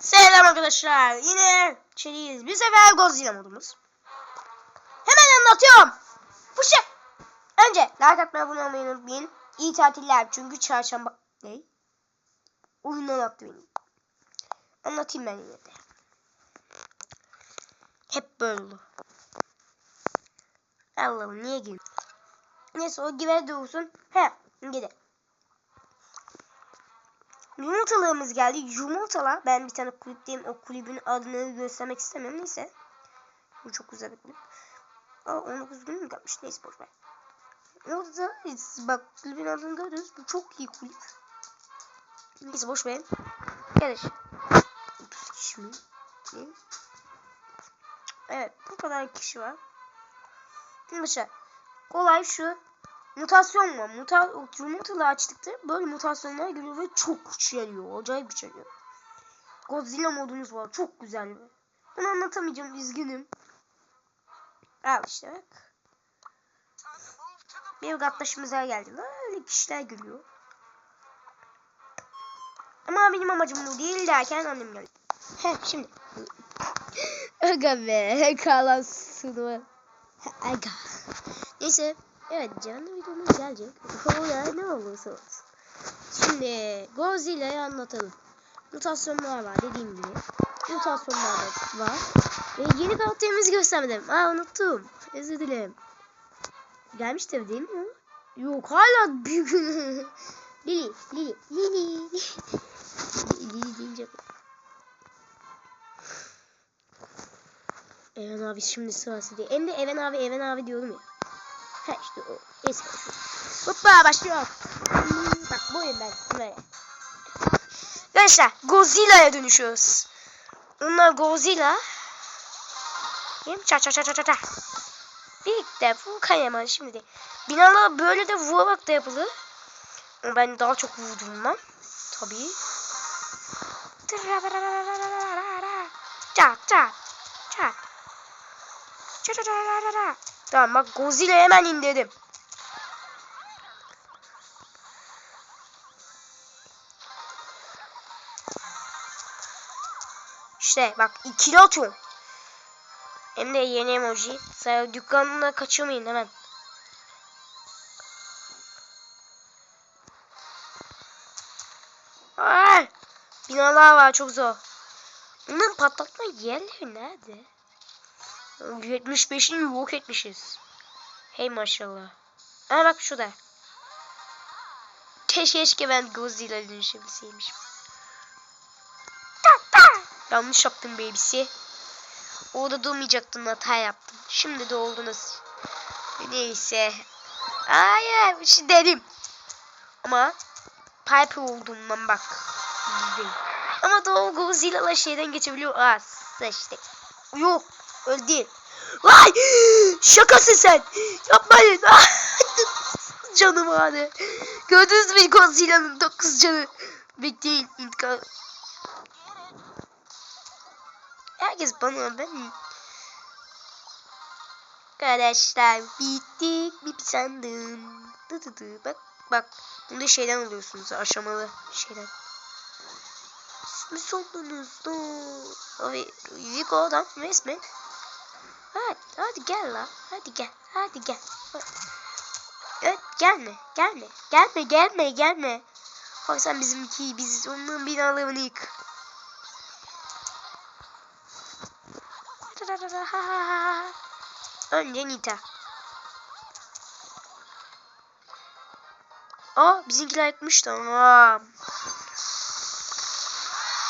Selam arkadaşlar. Yine içeriyiz. Bir sefer Godzilla modumuz. Hemen anlatıyorum. Fışa. Önce like atmayı abone olmayı unutmayın. İyi tatiller çünkü çarşamba... Ne? Oyundan attı beni. Anlatayım ben yine de. Hep böyle oldu. Allah'ım niye gir? Neyse o gibi dursun. He gide. Yumurtalığımız geldi. Yumurtalar. Ben bir tane kulüpteyim. O kulübün adını göstermek istemiyorum. Neyse. Bu çok güzel bir kulüp. Aa 19 gün mü kalmış? Neyse boş ver. Orada da bak kulübün adını görüyoruz. Bu çok iyi kulüp. Neyse boş ver. Kardeş. 30 kişi mi? Ne? Evet bu kadar kişi var. Arkadaşlar kolay şu mutasyon var. Muta yumurtalı açtıkta böyle mutasyonlar geliyor ve çok güçleniyor. Acayip güçleniyor. Godzilla modumuz var. Çok güzel. Bunu anlatamayacağım. Üzgünüm. Al işte bak. Bir daha geldi. Öyle kişiler gülüyor. Ama benim amacım bu değil derken annem geldi. Heh şimdi. Aga be. Kalasını. Aga. Neyse. Evet canlı videomuz gelecek. O ya ne olursa olsun. Şimdi Godzilla'yı anlatalım. Mutasyonlar var dediğim gibi. Mutasyonlar da var. Ve yeni karakterimizi göstermedim. Aa unuttum. Özür dilerim. Gelmiş tabii değil mi? Yok hala büyük. Lili, Lili, Lili. Lili deyince. Even abi şimdi sırası değil. Hem de Even abi, Even abi diyorum ya. Ha işte o. Neyse. Hoppa başlıyor. Bak bu oyun ben. Böyle. Arkadaşlar Godzilla'ya dönüşüyoruz. Onlar Godzilla. Hem ça ça ça ça ça. Birlikte Vulkan Yaman şimdi de. Binalar böyle de vurarak da yapılır. Ama Ben daha çok vurduğumdan. Tabii. Çat çat. Çat. Çat çat çat çat çat. Tamam bak Godzilla hemen indirdim. İşte bak ikili atıyorum. Hem de yeni emoji. Sen dükkanına kaçırmayın hemen. Ay! Binalar var çok zor. Bunların patlatma yerleri nerede? 75'ini yok etmişiz. Hey maşallah. Aa bak şurada. Keşke, keşke ben Godzilla dönüşebilseymişim. Yanlış yaptım babysi. Orada durmayacaktım hata yaptım. Şimdi de oldunuz. Neyse. Hayır bir şey dedim. Ama Piper olduğumdan bak. Değil. Ama doğru Godzilla'la şeyden geçebiliyor. Aa seçtik. Yok öyle değil. Vay şakasın sen. Yapmayın. Canım hadi. Gördünüz mü Godzilla'nın 9 canı. Bekleyin intikam. Herkes bana ben Arkadaşlar bittik bir sandım. Dı dı dı. Bak bak. Bunu da şeyden alıyorsunuz aşamalı şeyden. Siz mi sandınız? Abi Rico'dan resmen. Hadi, hadi gel la. Hadi gel. Hadi gel. Evet gelme. Gelme. Gelme gelme gelme. Bak sen bizimki biz onun binalarını yık. Önce Nita. Aa bizimkiler yıkmış tamam.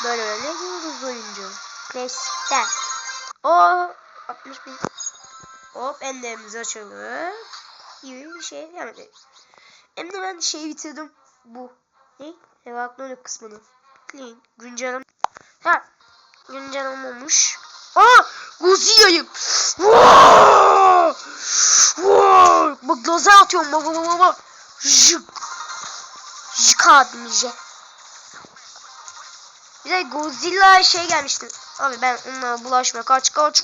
Böyle böyle yıldız oyuncu. Klasikten. O 61. Hop enderimizi açalım. Gibi bir şey yapmadık. Hem de ben şeyi bitirdim. Bu. Ne? Evaklanıyor kısmını. Clean. Güncellem. Ha. Güncellem olmuş. Aa! Godzilla'yım. Bak lazer atıyorum. Bak bak bak bak. Jık. Jık abimize. Bir Godzilla şey gelmişti. Abi ben onunla bulaşma. Kaç kaç.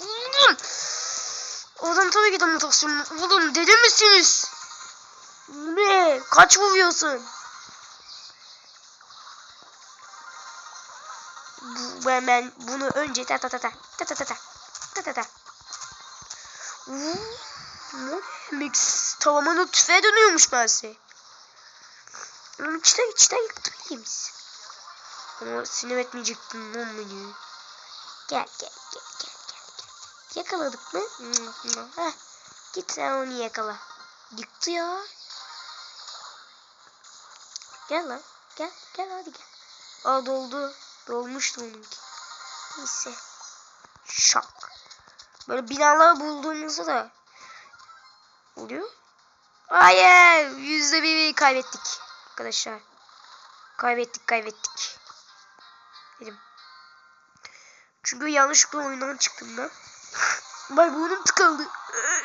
Oradan tabii ki de mutasyon. Oğlum deli misiniz? Ne? Kaç vuruyorsun? Bu, ben, ben bunu önce ta ta ta ta ta ta ta ta ta ta ta. Mix tamamen tüfeğe dönüyormuş bense. Onun içten içten yıktı bildiğimiz. Ama sinir etmeyecektim lan beni. Gel gel gel gel gel. gel. Yakaladık mı? Heh. Git sen onu yakala. Yıktı ya. Gel lan. Gel gel hadi gel. Aa doldu. Dolmuştu onunki. Neyse. Şok. Böyle binalar bulduğumuzda da oluyor. Hayır. Yüzde bir kaybettik. Arkadaşlar. Kaybettik kaybettik. Dedim. Çünkü yanlışlıkla oyundan çıktım ben. Bak burnum tıkandı.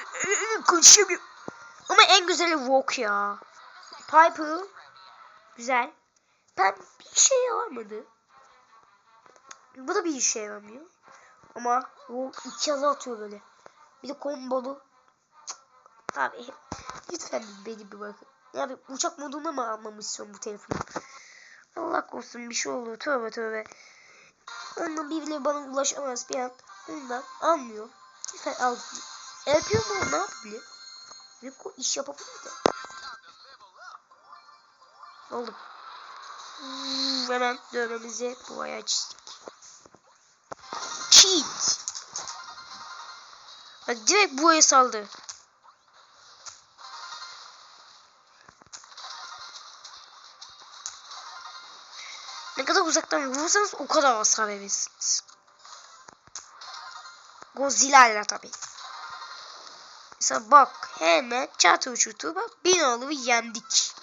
Konuşamıyorum. Ama en güzeli Rock ya. Piper. Güzel. Ben bir işe yaramadı. Bu da bir işe yaramıyor. Ama Rock iki yazı atıyor böyle. Bir de kombolu. Abi lütfen beni bir bakın. Ya bir uçak modunda mı almamışsın bu telefonu? Allah korusun bir şey olur. Tövbe tövbe. Ondan birileri bana ulaşamaz bir an. Ondan almıyor. Lütfen al. Yapıyor mu? Ne yapabilir? Ripko iş yapabilir de. Oldu. Hmm, hemen dövmemizi buraya çizdik. Cheat. Bak direkt buraya saldı. Kadar uzaktan vurursanız o kadar hasar verirsiniz. Godzilla ile tabi. Mesela bak hemen çatı uçurtu bak binaları yendik.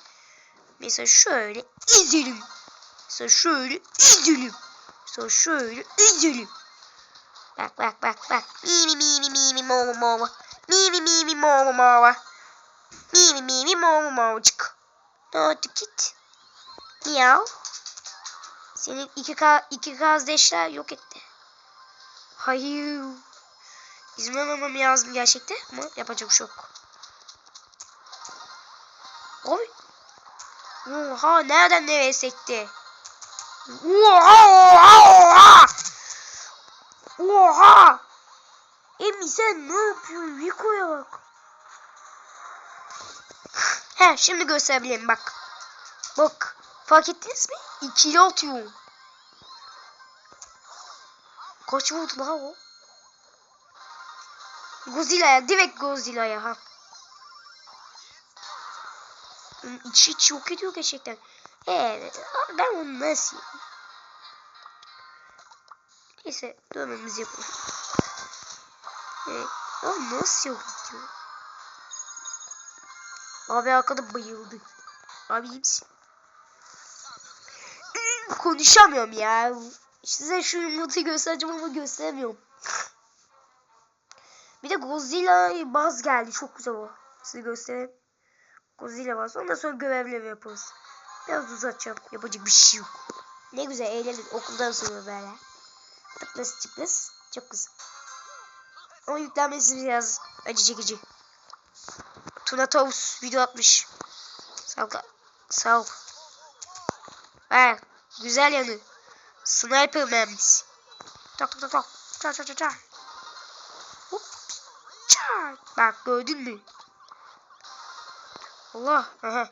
Mesela şöyle izleyelim. Mesela şöyle izleyelim. Mesela şöyle izleyelim. Bak bak bak bak. Mimi mimi mimi mama mama. Mimi mimi mama mama. Mimi mimi mama mama çık. Ne oldu git. Miyav. Senin iki, ka iki kardeşler yok etti. Hayır. Bizim almamam lazım gerçekten ama yapacak bir şey yok. Oha nereden nereye sekti? Oha oha oha. Oha. Emi sen ne yapıyorsun? Rico'ya bak. He şimdi gösterebilirim bak. Bak. Fark ettiniz mi? İkili atıyorum. Kaç vurdu la o? Godzilla'ya direkt Godzilla'ya ha. Hmm, İç iç yok ediyor gerçekten. Evet ben onu nasıl yapayım? Neyse dövmemizi yapalım. Evet. Ya nasıl yok ediyor? Abi arkada bayıldı. Abi iyi misin? Konuşamıyorum ya. Size şu yumurtayı göstereceğim ama gösteremiyorum. Bir de Godzilla baz geldi. Çok güzel o. Size göstereyim. Godzilla baz. Ondan sonra görevleri yaparız. Biraz uzatacağım. Yapacak bir şey yok. Ne güzel eğlenir. Okuldan sonra böyle. Tıplas tıplas. Çok güzel. Ama yüklenmesi biraz acı çekici. Tuna Tavus video atmış. Sağ ol. Sağ ol. Evet. Güzel yanı. Sniper mermisi. Tak tak tak tak. Çar çar çar çar. Hop. Çar. Bak gördün mü? Allah. Aha.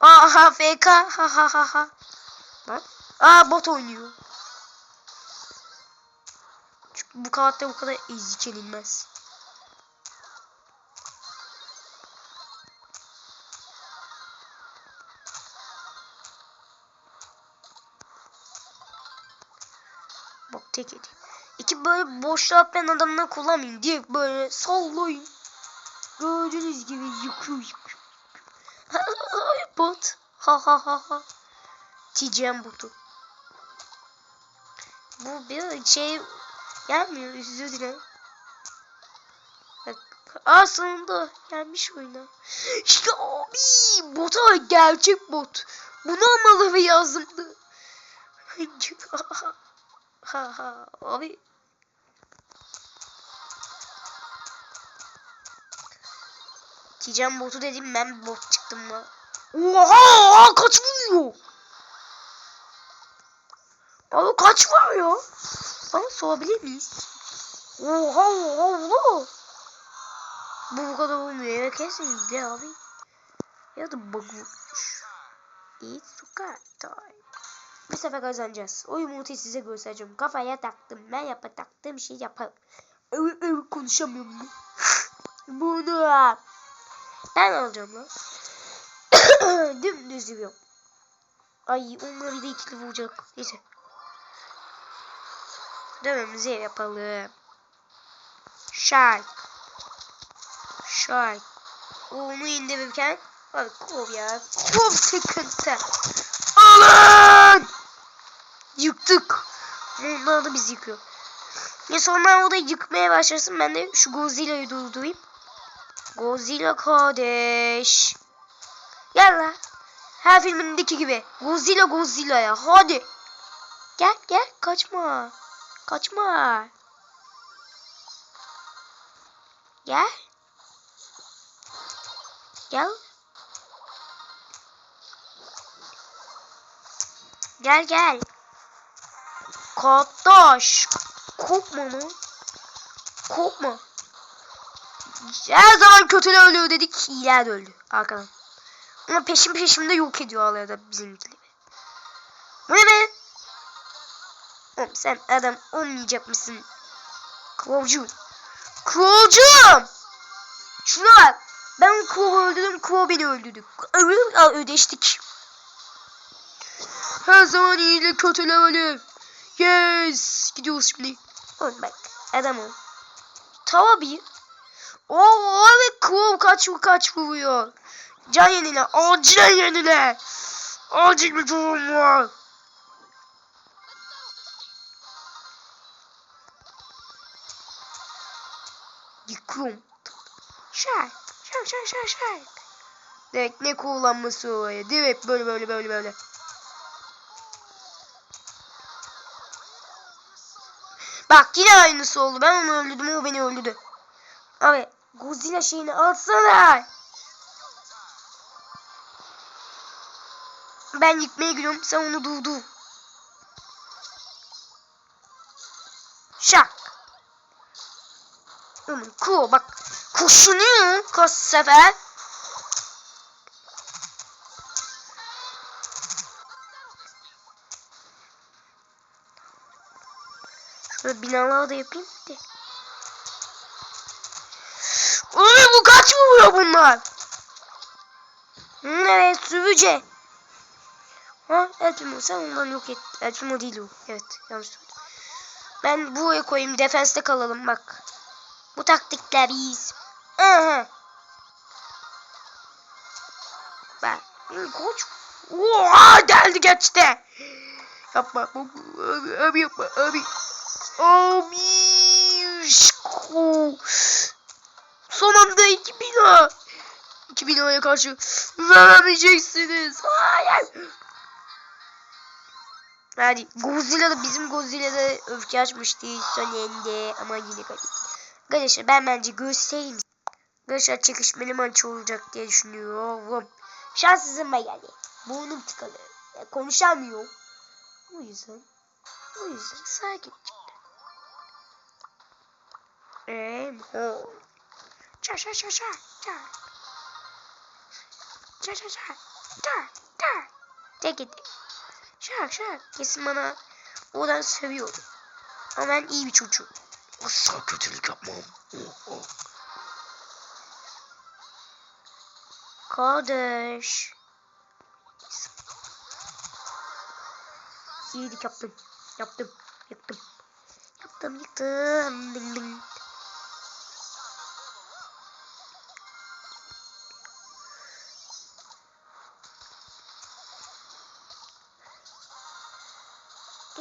Aha FK. Ha ha ha ha. Lan. Aa bot oynuyor. Çünkü bu karakter bu kadar ezik yenilmez. Tek yedi. İki böyle boşluğa atlayan adamları kullanmayın diye böyle sallayın. Gördüğünüz gibi yıkıyor yıkıyor. Bot. Ha ha ha ha. TCM botu. Bu bir şey gelmiyor özür dilerim. Aa sonunda gelmiş oyuna. İşte abi bota gerçek bot. Bunu almalı ve yazımdı. Ha ha abi. Tican botu dedim ben bot çıktım mı? Oha, kaç vuruyor? Abi kaç vuruyor? Bana sorabilir miyiz? Oha oha oha. Bu bu kadar olmuyor. Eve kesin de abi. Ya da bugmuş. It's sokak time. Bu sefer kazanacağız. O yumurtayı size göstereceğim. Kafaya taktım. Ben yapa taktığım şey yaparım. Evet evet konuşamıyorum. Bunu ben alacağım lan. Dümdüz yürüyorum. Ay onları da ikili vuracak. Neyse. Dövmemizi yapalım. Shark. Shark. Onu indirirken Abi kov ya. Kov sıkıntı. Yıktık. Onlar da bizi yıkıyor. Neyse onlar orada yıkmaya başlasın. Ben de şu Godzilla'yı durdurayım. Godzilla kardeş. Gel lan. Her filmindeki gibi. Godzilla Godzilla ya. Hadi. Gel gel. Kaçma. Kaçma. Gel. Gel. Gel gel. Kardeş. Korkma lan. Korkma. Her zaman kötüler ölüyor dedik. İyiler de öldü. Arkadan. Ama peşin peşimde yok ediyorlar da bizimkileri. Bu ne be? Oğlum sen adam olmayacak mısın? Kıvılcım. Kıvılcım! Şuna bak. Ben Kıvıl'ı öldürdüm. Kıvıl beni öldürdü. Ö- Ödeştik. Her zaman iyiyle kötüler ölür. Yes. Gidiyoruz şimdi. Oğlum bak. Adam ol. Tabii. Oo evet Kıvıl kaç kaç vuruyor. Can yenile. Acilen yenile. Acil bir durum var. Yıkıyorum. Şark. Şark şark şark şark. Direkt ne kullanması oraya. Direkt böyle böyle böyle böyle. Bak yine aynısı oldu. Ben onu öldürdüm o beni öldürdü. Abi Godzilla şeyini alsana. Ben yıkmaya gidiyorum. Sen onu durdur. Şak. Oğlum ku bak. Koşunuyor kaç sefer. Şöyle binaları da yapayım de. Oğlum bu kaç vuruyor bunlar? Hı, Evet sürüce. Ha Elfimo sen ondan yok et. Elfimo değil o. Evet yanlış söyledim. Ben buraya koyayım defenste kalalım bak. Bu taktikler biz. Aha. Bak. hı, Koç. Oha geldi geçti. Yapma. Abi, abi yapma abi. Abi. şko. Son anda iki bina. İki binaya karşı veremeyeceksiniz. Hayır. Hadi Godzilla da bizim Godzilla da öfke açmıştı sonunda ama yine kaybettik. Arkadaşlar ben bence göstereyim. Arkadaşlar çekişmeli maç olacak diye düşünüyorum. Şanssızıma geldi. Burnum tıkalı. Konuşamıyor. O yüzden. O yüzden sakin ho. Ça ça ça ça. Ça. Ça ça ça. Ça. Ça. Tek et. Şak şak. Kesin bana oradan seviyordu. Ama ben iyi bir çocuğum. Asla kötülük yapmam. Oh, oh. Kardeş. İyilik yaptım. Yaptım. Yıktım. Yaptım yıktım. Ding ding.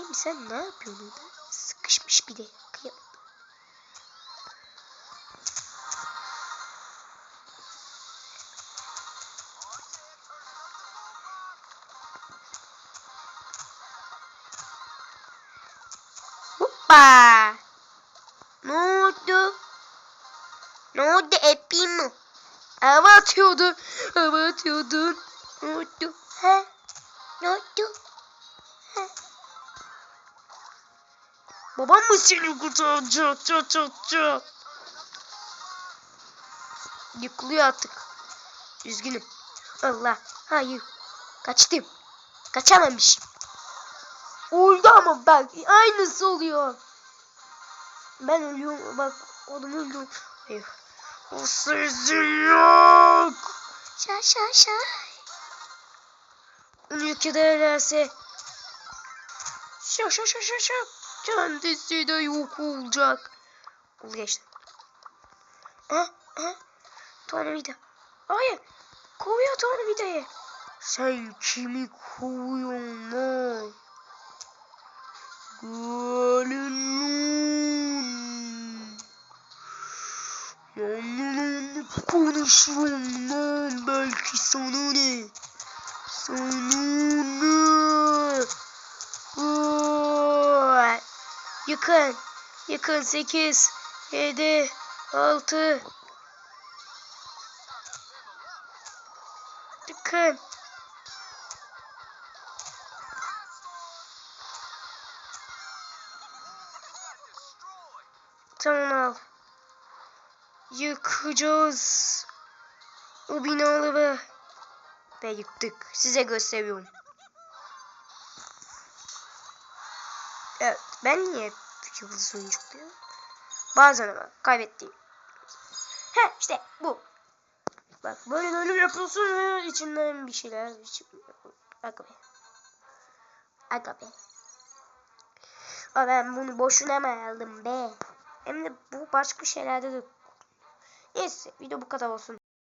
Em sen ne yapıyorsun? Sıkışmış bir de. Kıyamam. Hoppa. Ne oldu? Ne oldu Epim? Hava atıyordu. Hava atıyordun. Ne oldu? He? Ne oldu? He? Babam mı seni kurtaracak? Çat çat çat. Yıkılıyor artık. Üzgünüm. Allah. Hayır. Kaçtım. Kaçamamışım. Oldu ama bak. Aynısı oluyor. Ben ölüyorum. Bak. Oğlum öldüm. Hayır. O sizin yok. Şa şa şa. Onu yok ederlerse. Şa şa şa şa şa. Kendisi de yok olacak. Oluyor işte. Ha ha. Tornavida. Hayır. Kovuyor tornavidayı. Sen kimi kovuyorsun lan? Gelin. Yanlarında konuşurum lan belki sana ne? Sana ne? Vay. Yakın. Yakın 8, 7, 6. Yakın. Tamam al. Yıkacağız. O binaları. Ve yıktık. Size gösteriyorum. Evet. Ben niye yıldız oyuncu? Bazen ama kaybettiğim. He işte bu. Bak böyle bölüm yapıyorsun içinden bir şeyler. Be. Aga be. Ben bunu boşuna mı aldım be? Hem de bu başka şeylerde de. Neyse video bu kadar olsun.